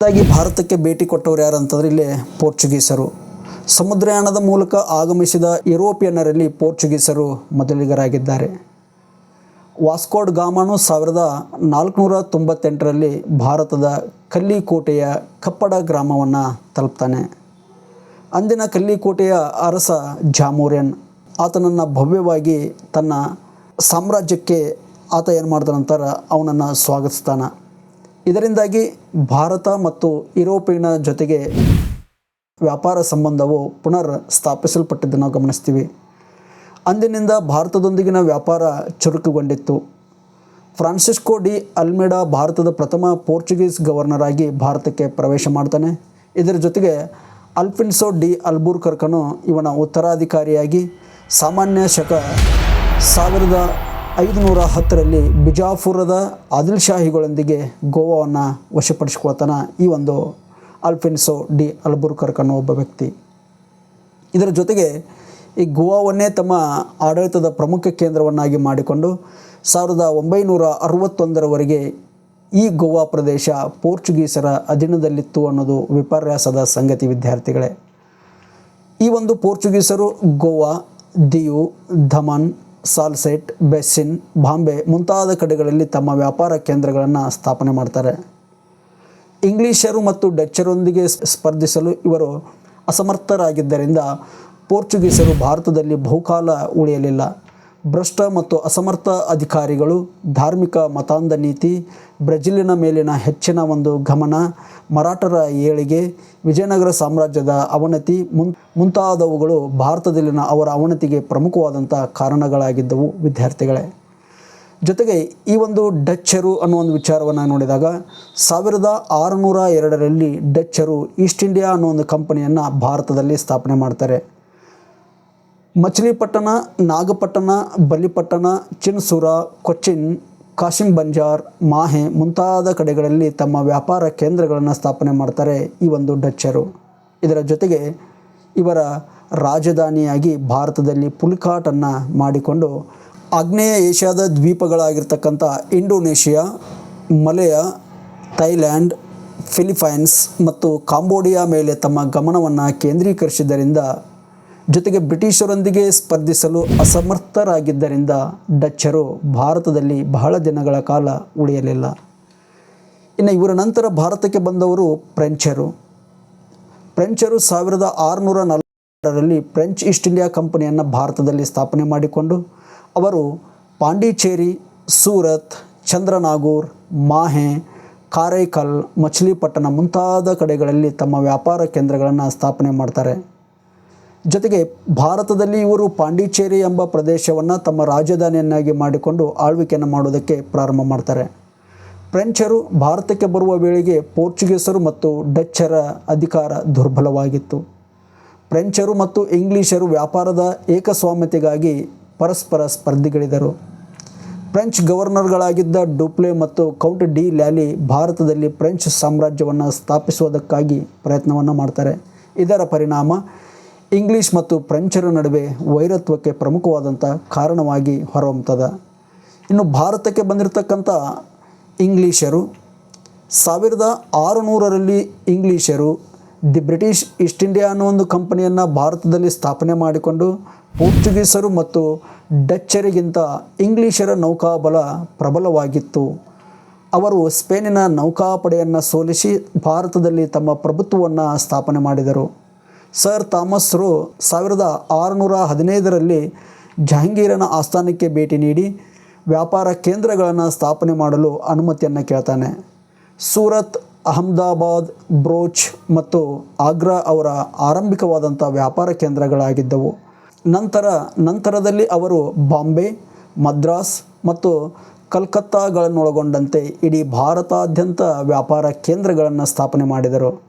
ಮೊದಲಾಗಿ ಭಾರತಕ್ಕೆ ಭೇಟಿ ಕೊಟ್ಟವರು ಯಾರು ಅಂತಂದ್ರೆ ಇಲ್ಲಿ ಪೋರ್ಚುಗೀಸರು. ಸಮುದ್ರಯಾನದ ಮೂಲಕ ಆಗಮಿಸಿದ ಯುರೋಪಿಯನ್ನರಲ್ಲಿ ಪೋರ್ಚುಗೀಸರು ಮೊದಲಿಗರಾಗಿದ್ದಾರೆ. ವಾಸ್ಕೋಡ್ ಗಾಮನು ಸಾವಿರದ ನಾಲ್ಕುನೂರ ತೊಂಬತ್ತೆಂಟರಲ್ಲಿ ಭಾರತದ ಕಲ್ಲಿಕೋಟೆಯ ಕಪ್ಪಡ ಗ್ರಾಮವನ್ನು ತಲುಪ್ತಾನೆ. ಅಂದಿನ ಕಲ್ಲಿಕೋಟೆಯ ಅರಸ ಜಾಮೂರಿಯನ್. ಆತನನ್ನು ಭವ್ಯವಾಗಿ ತನ್ನ ಸಾಮ್ರಾಜ್ಯಕ್ಕೆ ಆತ ಏನು ಮಾಡ್ತಾನಂತಾರ ಅವನನ್ನು ಸ್ವಾಗತಿಸ್ತಾನೆ. ಇದರಿಂದಾಗಿ ಭಾರತ ಮತ್ತು ಯುರೋಪಿನ ಜೊತೆಗೆ ವ್ಯಾಪಾರ ಸಂಬಂಧವು ಪುನರ್ ಸ್ಥಾಪಿಸಲ್ಪಟ್ಟಿದ್ದನ್ನು ಗಮನಿಸ್ತೀವಿ. ಅಂದಿನಿಂದ ಭಾರತದೊಂದಿಗಿನ ವ್ಯಾಪಾರ ಚುರುಕುಗೊಂಡಿತ್ತು. ಫ್ರಾನ್ಸಿಸ್ಕೋ ಡಿ ಅಲ್ಮೆಡಾ ಭಾರತದ ಪ್ರಥಮ ಪೋರ್ಚುಗೀಸ್ ಗವರ್ನರ್ ಆಗಿ ಭಾರತಕ್ಕೆ ಪ್ರವೇಶ ಮಾಡ್ತಾನೆ. ಇದರ ಜೊತೆಗೆ ಅಲ್ಫಿನ್ಸೋ ಡಿ ಅಲ್ಬೂರ್ಕರ್ಕನು ಇವನ ಉತ್ತರಾಧಿಕಾರಿಯಾಗಿ ಸಾಮಾನ್ಯ ಶಕ ಸಾವಿರದ ಐದುನೂರ ಹತ್ತರಲ್ಲಿ ಬಿಜಾಪುರದ ಆದಿಲ್ ಶಾಹಿಗಳೊಂದಿಗೆ ಗೋವಾವನ್ನು ವಶಪಡಿಸ್ಕೊಳ್ತಾನೆ ಈ ಒಂದು ಅಲ್ಫಿನ್ಸೋ ಡಿ ಅಲ್ಬುರ್ಕರ್ಕ್ ಅನ್ನೋ ಒಬ್ಬ ವ್ಯಕ್ತಿ. ಇದರ ಜೊತೆಗೆ ಈ ಗೋವಾವನ್ನೇ ತಮ್ಮ ಆಡಳಿತದ ಪ್ರಮುಖ ಕೇಂದ್ರವನ್ನಾಗಿ ಮಾಡಿಕೊಂಡು ಸಾವಿರದ ಒಂಬೈನೂರ ಅರವತ್ತೊಂದರವರೆಗೆ ಈ ಗೋವಾ ಪ್ರದೇಶ ಪೋರ್ಚುಗೀಸರ ಅಧೀನದಲ್ಲಿತ್ತು ಅನ್ನೋದು ವಿಪರ್ಯಾಸದ ಸಂಗತಿ ವಿದ್ಯಾರ್ಥಿಗಳೇ. ಈ ಒಂದು ಪೋರ್ಚುಗೀಸರು ಗೋವಾ, ದಿಯು, ಧಮನ್ ಸಾಲ್ಸೆಟ್ ಬೆಸ್ಸಿನ್ ಬಾಂಬೆ ಮುಂತಾದ ಕಡೆಗಳಲ್ಲಿ ತಮ್ಮ ವ್ಯಾಪಾರ ಕೇಂದ್ರಗಳನ್ನು ಸ್ಥಾಪನೆ ಮಾಡ್ತಾರೆ. ಇಂಗ್ಲಿಷರು ಮತ್ತು ಡಚ್ಚರೊಂದಿಗೆ ಸ್ಪರ್ಧಿಸಲು ಇವರು ಅಸಮರ್ಥರಾಗಿದ್ದರಿಂದ ಪೋರ್ಚುಗೀಸರು ಭಾರತದಲ್ಲಿ ಬಹುಕಾಲ ಉಳಿಯಲಿಲ್ಲ. ಭ್ರಷ್ಟ ಮತ್ತು ಅಸಮರ್ಥ ಅಧಿಕಾರಿಗಳು, ಧಾರ್ಮಿಕ ಮತಾಂಧ ನೀತಿ, ಬ್ರೆಜಿಲಿನ ಮೇಲಿನ ಹೆಚ್ಚಿನ ಒಂದು ಗಮನ, ಮರಾಠರ ಏಳಿಗೆ, ವಿಜಯನಗರ ಸಾಮ್ರಾಜ್ಯದ ಅವನತಿ ಮುನ್ ಮುಂತಾದವುಗಳು ಭಾರತದಲ್ಲಿನ ಅವರ ಅವನತಿಗೆ ಪ್ರಮುಖವಾದಂಥ ಕಾರಣಗಳಾಗಿದ್ದವು ವಿದ್ಯಾರ್ಥಿಗಳೇ. ಜೊತೆಗೆ ಈ ಒಂದು ಡಚ್ಚರು ಅನ್ನೋ ಒಂದು ವಿಚಾರವನ್ನು ನೋಡಿದಾಗ, ಸಾವಿರದ ಆರುನೂರ ಎರಡರಲ್ಲಿ ಡಚ್ಚರು ಈಸ್ಟ್ ಇಂಡಿಯಾ ಅನ್ನೋ ಒಂದು ಕಂಪನಿಯನ್ನು ಭಾರತದಲ್ಲಿ ಸ್ಥಾಪನೆ ಮಾಡ್ತಾರೆ. ಮಚಿಲಿಪಟ್ಟಣ, ನಾಗಪಟ್ಟಣ ಬಲಿಪಟ್ಟಣ ಚಿನ್ಸುರ, ಕೊಚ್ಚಿನ್ ಕಾಶಿಂ ಬಂಜಾರ್ ಮಾಹೆ ಮುಂತಾದ ಕಡೆಗಳಲ್ಲಿ ತಮ್ಮ ವ್ಯಾಪಾರ ಕೇಂದ್ರಗಳನ್ನು ಸ್ಥಾಪನೆ ಮಾಡ್ತಾರೆ ಈ ಒಂದು ಡಚ್ಚರು. ಇದರ ಜೊತೆಗೆ ಇವರ ರಾಜಧಾನಿಯಾಗಿ ಭಾರತದಲ್ಲಿ ಪುಲ್ಕಾಟನ್ನು ಮಾಡಿಕೊಂಡು ಆಗ್ನೇಯ ಏಷ್ಯಾದ ದ್ವೀಪಗಳಾಗಿರ್ತಕ್ಕಂಥ ಇಂಡೋನೇಷಿಯಾ, ಮಲೆಯ, ಥೈಲ್ಯಾಂಡ್ ಫಿಲಿಪೈನ್ಸ್ ಮತ್ತು ಕಾಂಬೋಡಿಯಾ ಮೇಲೆ ತಮ್ಮ ಗಮನವನ್ನು ಕೇಂದ್ರೀಕರಿಸಿದ್ದರಿಂದ ಜೊತೆಗೆ ಬ್ರಿಟಿಷರೊಂದಿಗೆ ಸ್ಪರ್ಧಿಸಲು ಅಸಮರ್ಥರಾಗಿದ್ದರಿಂದ ಡಚ್ಚರು ಭಾರತದಲ್ಲಿ ಬಹಳ ದಿನಗಳ ಕಾಲ ಉಳಿಯಲಿಲ್ಲ. ಇನ್ನು ಇವರ ನಂತರ ಭಾರತಕ್ಕೆ ಬಂದವರು ಫ್ರೆಂಚರು. ಫ್ರೆಂಚರು ಸಾವಿರದ ಆರುನೂರ ನಲವತ್ತರಲ್ಲಿ ಫ್ರೆಂಚ್ ಈಸ್ಟ್ ಇಂಡಿಯಾ ಕಂಪನಿಯನ್ನು ಭಾರತದಲ್ಲಿ ಸ್ಥಾಪನೆ ಮಾಡಿಕೊಂಡು, ಅವರು ಪಾಂಡಿಚೇರಿ, ಸೂರತ್, ಚಂದ್ರನಾಗೂರ್, ಮಾಹೆ, ಕಾರೈಕಲ್, ಮಚ್ಲಿಪಟ್ಟಣ ಮುಂತಾದ ಕಡೆಗಳಲ್ಲಿ ತಮ್ಮ ವ್ಯಾಪಾರ ಕೇಂದ್ರಗಳನ್ನು ಸ್ಥಾಪನೆ ಮಾಡ್ತಾರೆ. ಜೊತೆಗೆ ಭಾರತದಲ್ಲಿ ಇವರು ಪಾಂಡಿಚೇರಿ ಎಂಬ ಪ್ರದೇಶವನ್ನು ತಮ್ಮ ರಾಜಧಾನಿಯನ್ನಾಗಿ ಮಾಡಿಕೊಂಡು ಆಳ್ವಿಕೆಯನ್ನು ಮಾಡೋದಕ್ಕೆ ಪ್ರಾರಂಭ ಮಾಡ್ತಾರೆ. ಫ್ರೆಂಚರು ಭಾರತಕ್ಕೆ ಬರುವ ವೇಳೆಗೆ ಪೋರ್ಚುಗೀಸರು ಮತ್ತು ಡಚ್ಚರ ಅಧಿಕಾರ ದುರ್ಬಲವಾಗಿತ್ತು. ಫ್ರೆಂಚರು ಮತ್ತು ಇಂಗ್ಲಿಷರು ವ್ಯಾಪಾರದ ಏಕಸ್ವಾಮ್ಯತೆಗಾಗಿ ಪರಸ್ಪರ ಸ್ಪರ್ಧಿಗಳಿದರು. ಫ್ರೆಂಚ್ ಗವರ್ನರ್ಗಳಾಗಿದ್ದ ಡೂಪ್ಲೆ ಮತ್ತು ಕೌಂಟ್ ಡಿ ಲ್ಯಾಲಿ ಭಾರತದಲ್ಲಿ ಫ್ರೆಂಚ್ ಸಾಮ್ರಾಜ್ಯವನ್ನು ಸ್ಥಾಪಿಸುವುದಕ್ಕಾಗಿ ಪ್ರಯತ್ನವನ್ನು ಮಾಡ್ತಾರೆ. ಇದರ ಪರಿಣಾಮ ಇಂಗ್ಲಿಷ್ ಮತ್ತು ಫ್ರೆಂಚರ ನಡುವೆ ವೈರತ್ವಕ್ಕೆ ಪ್ರಮುಖವಾದಂಥ ಕಾರಣವಾಗಿ ಹೊರಹೊಮ್ಮತದ ಇನ್ನು ಭಾರತಕ್ಕೆ ಬಂದಿರತಕ್ಕಂಥ ಇಂಗ್ಲೀಷರು, ಸಾವಿರದ ಆರುನೂರರಲ್ಲಿ ಇಂಗ್ಲೀಷರು ದಿ ಬ್ರಿಟಿಷ್ ಈಸ್ಟ್ ಇಂಡಿಯಾ ಅನ್ನೋ ಒಂದು ಕಂಪನಿಯನ್ನು ಭಾರತದಲ್ಲಿ ಸ್ಥಾಪನೆ ಮಾಡಿಕೊಂಡು ಪೋರ್ಚುಗೀಸರು ಮತ್ತು ಡಚ್ಚರಿಗಿಂತ ಇಂಗ್ಲೀಷರ ನೌಕಾಬಲ ಪ್ರಬಲವಾಗಿತ್ತು. ಅವರು ಸ್ಪೇನಿನ ನೌಕಾಪಡೆಯನ್ನು ಸೋಲಿಸಿ ಭಾರತದಲ್ಲಿ ತಮ್ಮ ಪ್ರಭುತ್ವವನ್ನು ಸ್ಥಾಪನೆ ಮಾಡಿದರು. ಸರ್ ಥಾಮಸ್ರು ಸಾವಿರದ ಆರುನೂರ ಹದಿನೈದರಲ್ಲಿ ಜಹಾಂಗೀರನ ಆಸ್ಥಾನಕ್ಕೆ ಭೇಟಿ ನೀಡಿ ವ್ಯಾಪಾರ ಕೇಂದ್ರಗಳನ್ನು ಸ್ಥಾಪನೆ ಮಾಡಲು ಅನುಮತಿಯನ್ನು ಕೇಳ್ತಾನೆ. ಸೂರತ್, ಅಹಮದಾಬಾದ್, ಬ್ರೋಚ್ ಮತ್ತು ಆಗ್ರಾ ಅವರ ಆರಂಭಿಕವಾದಂಥ ವ್ಯಾಪಾರ ಕೇಂದ್ರಗಳಾಗಿದ್ದವು. ನಂತರ, ನಂತರದಲ್ಲಿ ಅವರು ಬಾಂಬೆ, ಮದ್ರಾಸ್ ಮತ್ತು ಕಲ್ಕತ್ತಾಗಳನ್ನೊಳಗೊಂಡಂತೆ ಇಡೀ ಭಾರತಾದ್ಯಂತ ವ್ಯಾಪಾರ ಕೇಂದ್ರಗಳನ್ನು ಸ್ಥಾಪನೆ ಮಾಡಿದರು.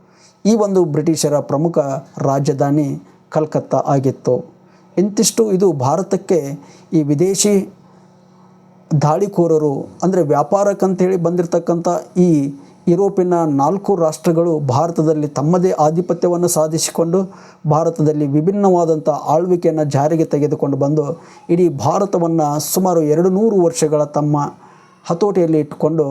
ಈ ಒಂದು ಬ್ರಿಟಿಷರ ಪ್ರಮುಖ ರಾಜಧಾನಿ ಕಲ್ಕತ್ತಾ ಆಗಿತ್ತು. ಇಂತಿಷ್ಟು ಇದು ಭಾರತಕ್ಕೆ ಈ ವಿದೇಶಿ ದಾಳಿಕೋರರು, ಅಂದರೆ ವ್ಯಾಪಾರಕ್ಕಂಥೇಳಿ ಬಂದಿರತಕ್ಕಂಥ ಈ ಯುರೋಪಿನ ನಾಲ್ಕು ರಾಷ್ಟ್ರಗಳು ಭಾರತದಲ್ಲಿ ತಮ್ಮದೇ ಆಧಿಪತ್ಯವನ್ನು ಸಾಧಿಸಿಕೊಂಡು ಭಾರತದಲ್ಲಿ ವಿಭಿನ್ನವಾದಂಥ ಆಳ್ವಿಕೆಯನ್ನು ಜಾರಿಗೆ ತೆಗೆದುಕೊಂಡು ಬಂದು, ಇಡೀ ಭಾರತವನ್ನು ಸುಮಾರು ಎರಡು ನೂರು ವರ್ಷಗಳ ತಮ್ಮ ಹತೋಟಿಯಲ್ಲಿ ಇಟ್ಟುಕೊಂಡು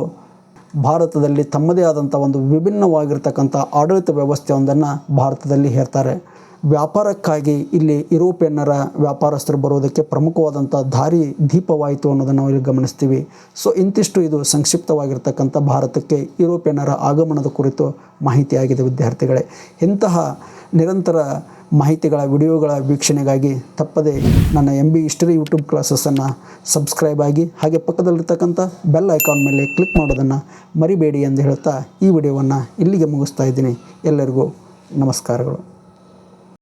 ಭಾರತದಲ್ಲಿ ತಮ್ಮದೇ ಆದಂಥ ಒಂದು ವಿಭಿನ್ನವಾಗಿರ್ತಕ್ಕಂಥ ಆಡಳಿತ ವ್ಯವಸ್ಥೆಯೊಂದನ್ನು ಭಾರತದಲ್ಲಿ ಹೇರ್ತಾರೆ. ವ್ಯಾಪಾರಕ್ಕಾಗಿ ಇಲ್ಲಿ ಯುರೋಪಿಯನ್ನರ ವ್ಯಾಪಾರಸ್ಥರು ಬರೋದಕ್ಕೆ ಪ್ರಮುಖವಾದಂಥ ದಾರಿ ದೀಪವಾಯಿತು ಅನ್ನೋದನ್ನು ನಾವು ಇಲ್ಲಿ ಗಮನಿಸ್ತೀವಿ. ಸೊ, ಇಂತಿಷ್ಟು ಇದು ಸಂಕ್ಷಿಪ್ತವಾಗಿರ್ತಕ್ಕಂಥ ಭಾರತಕ್ಕೆ ಯುರೋಪಿಯನ್ನರ ಆಗಮನದ ಕುರಿತು ಮಾಹಿತಿಯಾಗಿದೆ ವಿದ್ಯಾರ್ಥಿಗಳೇ. ಇಂತಹ ನಿರಂತರ ಮಾಹಿತಿಗಳ, ವಿಡಿಯೋಗಳ ವೀಕ್ಷಣೆಗಾಗಿ ತಪ್ಪದೆ ನನ್ನ ಎಂ ಬಿ ಹಿಸ್ಟರಿ ಯೂಟ್ಯೂಬ್ ಕ್ಲಾಸಸನ್ನು ಸಬ್ಸ್ಕ್ರೈಬ್ ಆಗಿ ಹಾಗೆ ಪಕ್ಕದಲ್ಲಿರ್ತಕ್ಕಂಥ ಬೆಲ್ ಐಕಾನ್ ಮೇಲೆ ಕ್ಲಿಕ್ ಮಾಡೋದನ್ನು ಮರಿಬೇಡಿ ಎಂದು ಹೇಳ್ತಾ ಈ ವಿಡಿಯೋವನ್ನು ಇಲ್ಲಿಗೆ ಮುಗಿಸ್ತಾ ಇದ್ದೀನಿ. ಎಲ್ಲರಿಗೂ ನಮಸ್ಕಾರಗಳು.